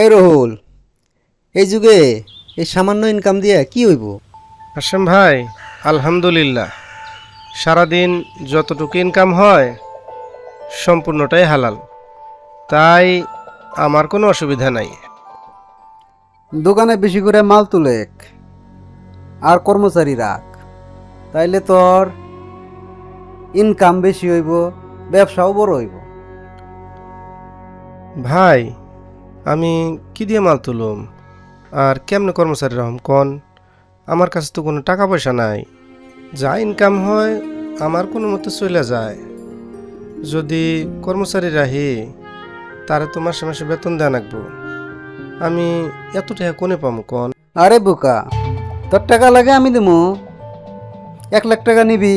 এই রহুল এই যুগে এই সামান্য ইনকাম দিয়ে কি হইব? হাসেম ভাই আলহামদুলিল্লাহ। সারাদিন যতটুকু ইনকাম হয় সম্পূর্ণটাই হালাল। তাই আমার কোনো অসুবিধা নাই। দোকানে বেশি করে মাল তুলে আর কর্মচারী রাখ। তাইলে তোর ইনকাম বেশি হইব ব্যবসাও বড় হইব। ভাই আমি কি দিয়ে মাল তুলুম? আর কেমনে কর্মচারী রহম কন? আমার কাছে তো কোনো টাকা পয়সা নাই। যা ইনকাম হয়, আমার কোনো মতো চলে যায়। যদি কর্মচারী রাহি, তারে তো মাসে মাসে বেতন দেওয়া লাগবো আমি এত টাকা কোনে পাবো কন? আরে বোকা, তোর টাকা লাগে আমি দেবো এক লাখ টাকা নিবি,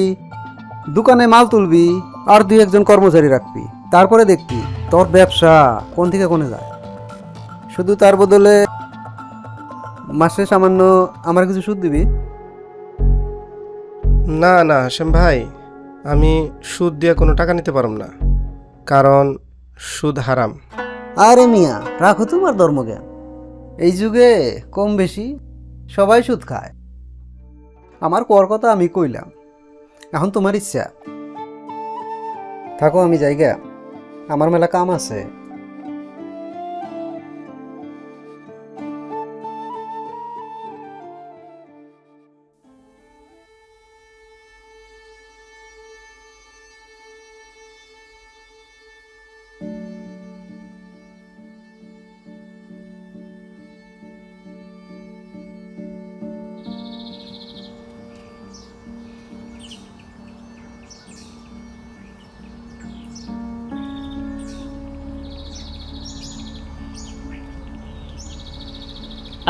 দোকানে মাল তুলবি, আর দুই একজন কর্মচারী রাখবি। তারপরে দেখবি তোর ব্যবসা কোন থেকে কোনে যায়। শুধু তার বদলে মাসে সামান্য আমার কিছু সুদ দিবি? না না হাসেম ভাই আমি সুদ দিয়ে কোনো টাকা নিতে পারব না কারণ সুদ হারাম। আরে মিয়া রাখো তোমার ধর্মজ্ঞান। এই যুগে কম বেশি সবাই সুদ খায়। আমার কর কথা আমি কইলাম এখন তোমার ইচ্ছা। থাকো আমি জায়গা আমার মেলা কাম আছে।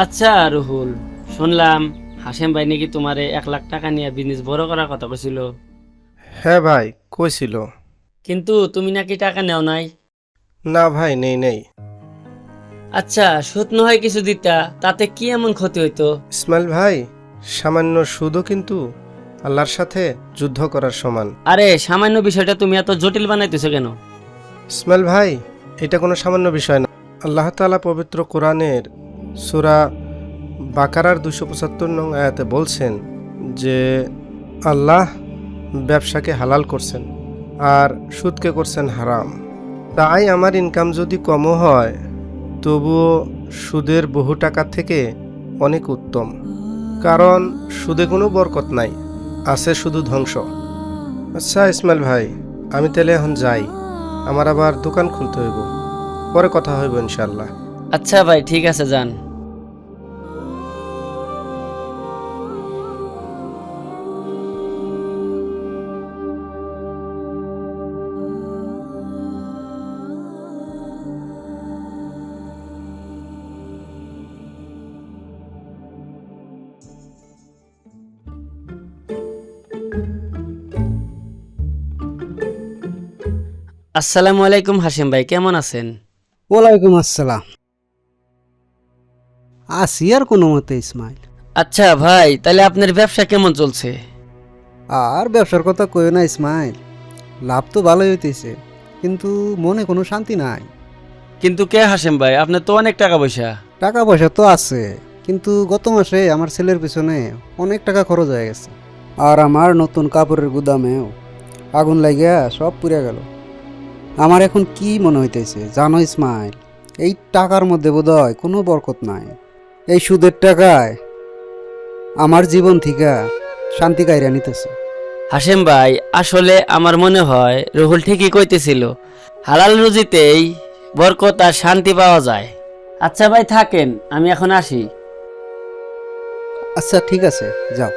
আচ্ছা রুহুল শুনলাম হাসেম ভাই নাকি তোমারে এক লাখ টাকা নিয়ে বিজনেস বড় করার কথা কইছিল। হ্যাঁ ভাই কইছিল। কিন্তু তুমি নাকি টাকা নেও নাই। না ভাই নেই নেই। আচ্ছা সুদ নয় কিছু দিতা তাতে কি এমন ক্ষতি হইতো? ইসমাইল ভাই সামান্য সুদও কিন্তু আল্লাহর সাথে যুদ্ধ করার সমান। আরে সামান্য বিষয়টা তুমি এত জটিল বানাইতেছো কেন? ইসমাইল ভাই এটা কোনো সামান্য বিষয় না। আল্লাহ তাআলা পবিত্র কোরআনের সুরা বাকারার দুশো পঁচাত্তর নং আয়াতে বলছেন যে, আল্লাহ ব্যবসাকে হালাল করছেন আর সুদকে করছেন হারাম। তাই আমার ইনকাম যদি কমও হয়, তবুও সুদের বহু টাকা থেকে অনেক উত্তম। কারণ সুদে কোনো বরকত নাই, আছে শুধু ধ্বংস। আচ্ছা ইসমাইল ভাই, আমি তাহলে এখন যাই। আমার আবার দোকান খুলতে হইব। পরে কথা হইব ইনশাল্লাহ আচ্ছা ভাই ঠিক আছে যান। আসসালামু আলাইকুম হাসিম ভাই কেমন আছেন? ওয়ালাইকুম আসসালাম। আসি আর কোনো মতে ইসমাইল। আচ্ছা ভাই তাহলে আপনার ব্যবসা কেমন চলছে? আর ব্যবসার কথা কইও না ইসমাইল। লাভ তো ভালোই হইতেছে কিন্তু মনে কোনো শান্তি নাই। কিন্তু কে হাসেম ভাই আপনার তো অনেক টাকা পয়সা। টাকা পয়সা তো আছে কিন্তু গত মাসে আমার ছেলের পিছনে অনেক টাকা খরচ হয়ে গেছে। আর আমার নতুন কাপড়ের গুদামেও আগুন লাগিয়া সব পুড়ে গেল। আমার এখন কি মনে হইতেছে জানো ইসমাইল? এই টাকার মধ্যে বোধহয় কোনো বরকত নাই। এই সুদের টাকায় আমার জীবন থেকে শান্তি কাইরা নিতেছে। হাসেম ভাই আসলে আমার মনে হয় রুহুল ঠিকই কইতেছিল হালাল রুজিতেই বরকত আর শান্তি পাওয়া যায়। আচ্ছা ভাই থাকেন আমি এখন আসি। আচ্ছা ঠিক আছে যাও।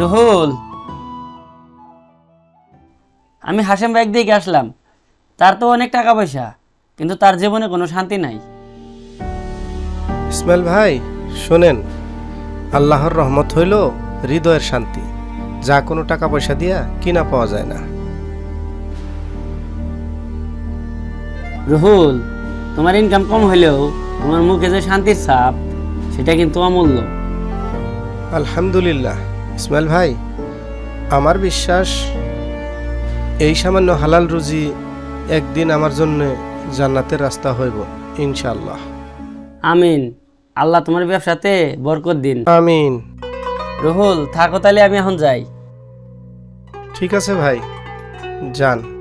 রুহুল। আমি হাসেম বাইক দিকে আসলাম। তার তো অনেক টাকা পয়সা কিন্তু তার জীবনে কোনো শান্তি নাই। ইসমাইল ভাই শোনেন আল্লাহর রহমত হইল হৃদয়ের শান্তি। যা কোনো টাকা পয়সা দিয়া কিনা পাওয়া যায় না। রুহুল তোমার ইনকাম কম হইলেও তোমার মুখে যে শান্তির ছাপ সেটা কিন্তু অমূল্য। আলহামদুলিল্লাহ। ইসমাইল ভাই আমার বিশ্বাস এই সামান্য হালাল রুজি একদিন আমার জন্য জান্নাতের রাস্তা হইব ইনশাল্লাহ আমিন। আল্লাহ তোমার ব্যবসাতে বরকত দিন। আমিন। রুহুল থাকো তাহলে আমি এখন যাই। ঠিক আছে ভাই যান।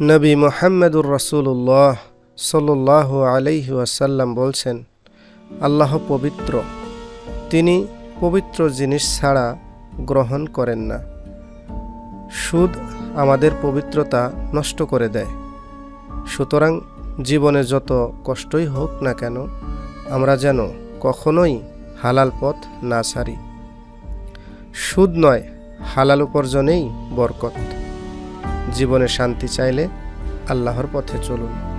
নবী মোহাম্মদুর রসুল্লাহ সল্লাহ আলাইহি ওয়াসাল্লাম বলছেন, আল্লাহ পবিত্র। তিনি পবিত্র জিনিস ছাড়া গ্রহণ করেন না। সুদ আমাদের পবিত্রতা নষ্ট করে দেয়। সুতরাং জীবনে যত কষ্টই হোক না কেন, আমরা যেন কখনোই হালাল পথ না ছাড়ি। সুদ নয়, হালাল উপার্জনেই বরকত। জীবনে শান্তি চাইলে আল্লাহর পথে চলুন।